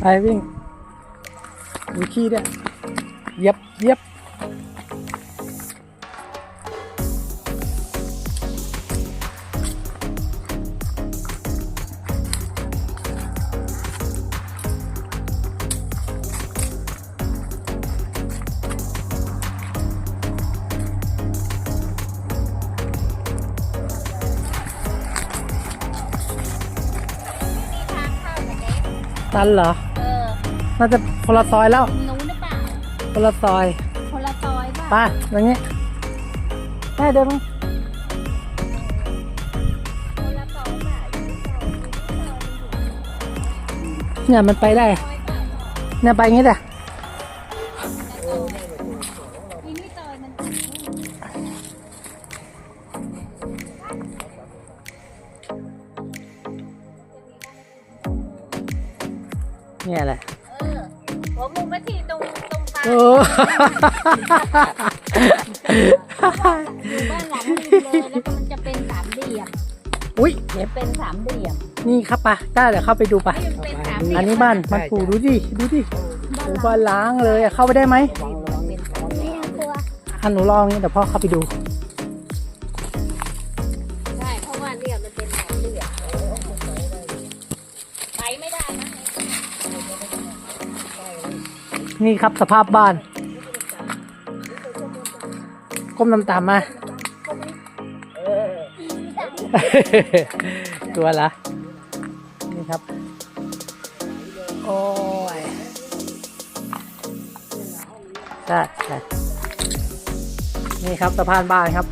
ไปวิ่งมีขี้ด้วยเย็บเย็บตันเหรอเออ น่าจะคนละซอยแล้วรู้หรือเปล่าคนละซอย คนละซอยป่ะไปอย่างงี้ได้เดินมั้งคนละซอยป่ะเนี่ยมันไปได้ เนี่ยไปอย่างงี้แต่ทีนี้ซอยมันเนี่ยแหละเออ หัวมุมมาที่ตรงตรงกลางโอ้ อยู่บ้านหลังนึงเลยแล้วก็มันจะเป็นสามเหลี่ยมอุ้ยเจ็บเป็นสามเหลี่ยมนี่ครับปะได้เดี๋ยวเข้าไปดูปะให้มันเป็นสามเหลี่ยมอันนี้บ้านบ้านปู่ดูดิดูดิโอ้บ้านล้างเลยอะเข้าไปได้ไหมเป็นสามเหลี่ยมตัวอันหนูลองนี้เดี๋ยวพ่อเข้าไปดู นี่ครับสภาพบ้าน ก้มน้ำตามมา ตัวละนี่ครับ โอ้ยใช่ใช่นี่ครับสะพานบ้านครับ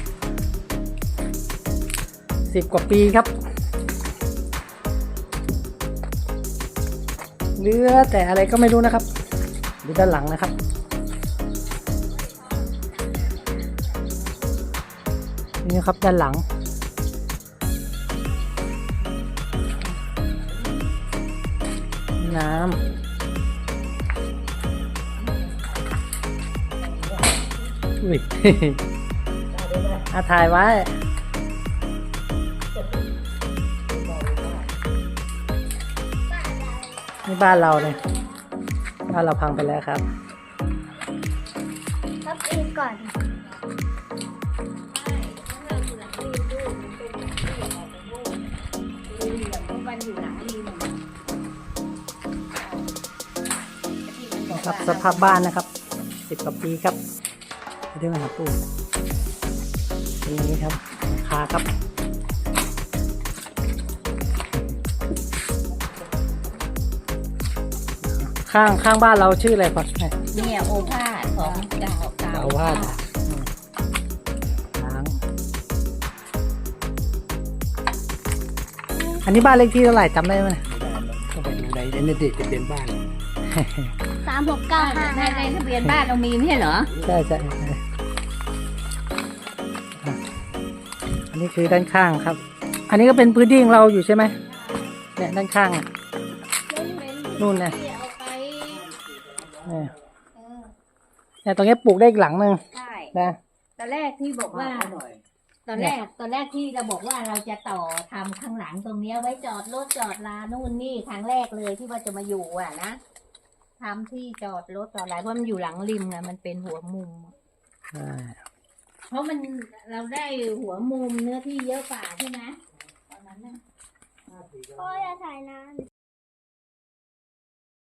สิบกว่าปีครับเหลือแต่อะไรก็ไม่รู้นะครับ ดูด้านหลังนะครับ นี่ครับด้านหลัง น้ำอุ้ยอาถ่ายไว้ นี่บ้านเราเนี่ย บ้านเราพังไปแล้วครับครับเองก่อนครับสภาพบ้านนะครับสิบกว่าปีครับไปดูมาหาปูเป็นอย่างนี้ครับหลังคาครับ ข้างข้างบ้านเราชื่ออะไรก่อนเนี่ยเนี่ยโอภาสของเก่าเก่าเจ้าวาดอืมล้างอันนี้บ้านเลขที่เท่าไหร่จำได้ไหมเนี่ยก็ไปดูในอินเทอร์เน็ตจะเป็นบ้านสามหกเก้าห้าในในทะเบียนบ้านเรามีไม่ใช่เหรอใช่ใช่ใช่อะอันนี้คือด้านข้างครับ อันนี้ก็เป็นพื้นที่ของเราอยู่ใช่ไหมเนี่ยด้านข้างอะนู่นน่ะเอาไปเนี่ยเออเนี่ยตรงนี้ปลูกได้อีกหลังหนึ่งใช่นะตอนแรกที่บอกว่า ตอนแรกตอนแรกที่เราบอกว่าเราจะต่อทำข้างหลังตรงเนี้ยไว้จอดรถจอดลานู่นนี่ครั้งแรกเลยที่ว่าจะมาอยู่อะนะทำที่จอดรถจอดอะไรเพราะมันอยู่หลังริมไงมันเป็นหัวมุมใช่เพราะมันเราได้หัวมุมเนื้อที่เยอะกว่าใช่ไหมตอนนั้นน่ะพ่อจะถ่ายนาน